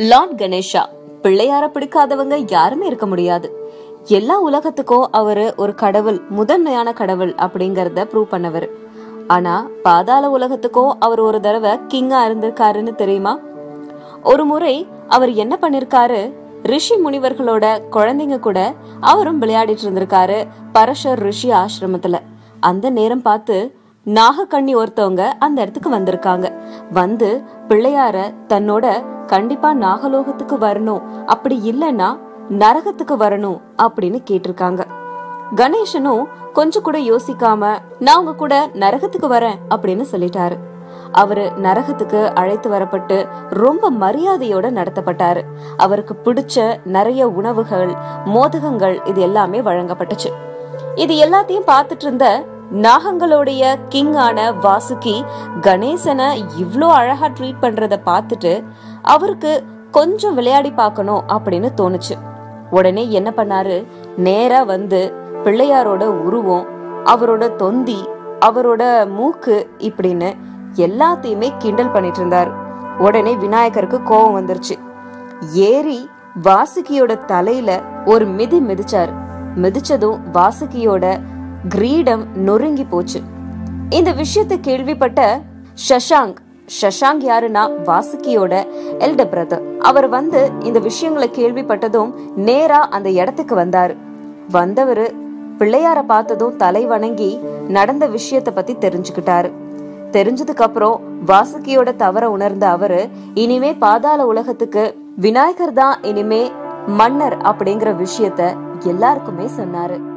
Lord Ganesha பிள்ளையார பிடிக்காதவங்க யாருமே இருக்க முடியாது. எல்லா உலகத்துக்கும் அவரு ஒரு கடவுள் முதன்மையான கடவுள் அப்படிங்கறத ப்ரூவ் பண்ணவர். ஆனா பாதாள உலகத்துக்கும் அவர் ஒரு தடவை கிங்கா இருந்திருக்காருன்னு தெரியுமா? ஒரு முறை அவர் என்ன பண்ணிருக்காரு? ரிஷி முனிவர்களோட குழந்தைங்க கூட அவரும் விளையாடிட்டு இருந்திருக்காரு பரஷர் ரிஷி ஆசிரமத்துல. அந்த நேரம் பார்த்து நாகக்கண்ணி ஒருத்தவங்க அந்த இடத்துக்கு வந்திருக்காங்க. வந்து பிள்ளையார தன்னோட கண்டிப்பா நாகலோகத்துக்கு வரணும். அப்படி இல்லைன்னா நரகத்துக்கு வரணும் அப்படின்னு கேட்டிருக்காங்க. கணேசனும் கொஞ்சம் கூட யோசிக்காம நான் உங்க கூட நரகத்துக்கு வரேன் அப்படின்னு சொல்லிட்டாரு. அவரு நரகத்துக்கு அழைத்து வரப்பட்டு ரொம்ப மரியாதையோட நடத்தப்பட்டாரு. அவருக்கு பிடிச்ச நிறைய உணவுகள் மோதகங்கள் இது எல்லாமே வழங்கப்பட்டுச்சு. இது எல்லாத்தையும் பார்த்துட்டு இருந்த நாகங்களுடைய கிங் ஆன வாசுகி கணேசனை இவ்வளோ அழகா ட்ரீட் பண்றத பார்த்துட்டு அவருக்கு கொஞ்சம் விளையாடி பார்க்கணும் அப்படின்னு தோணுச்சு. உடனே என்ன பண்ணாரு? நேரா வந்து பிள்ளையாரோட உருவம் அவரோட தொந்தி அவரோட மூக்கு இப்படின்னு எல்லாத்தையுமே கிண்டல் பண்ணிட்டு இருந்தார். உடனே விநாயகருக்கு கோபம் வந்துருச்சு. ஏறி வாசுகியோட தலையில ஒரு மிதி மிதிச்சார். மிதிச்சதும் வாசுகியோட கிரீடம் நொறுங்கி போச்சு. இந்த விஷயத்தை கேள்விப்பட்ட ஷஷாங் ஷஷாங்க் யாருன்னா வாசுகியோட எல்ட பிரதர் அவர் வந்து இந்த விஷயங்களை கேள்விப்பட்டதும் நேரா அந்த இடத்துக்கு வந்தாரு. வந்தவர் பிள்ளையார பார்த்ததும் தலை வணங்கி நடந்த விஷயத்த பத்தி தெரிஞ்சுக்கிட்டாரு. தெரிஞ்சதுக்கு அப்புறம் வாசுகியோட தவற உணர்ந்த அவரு இனிமே பாதாள உலகத்துக்கு விநாயகர் தான் இனிமே மன்னர் அப்படிங்கிற விஷயத்த எல்லாருக்குமே சொன்னாரு.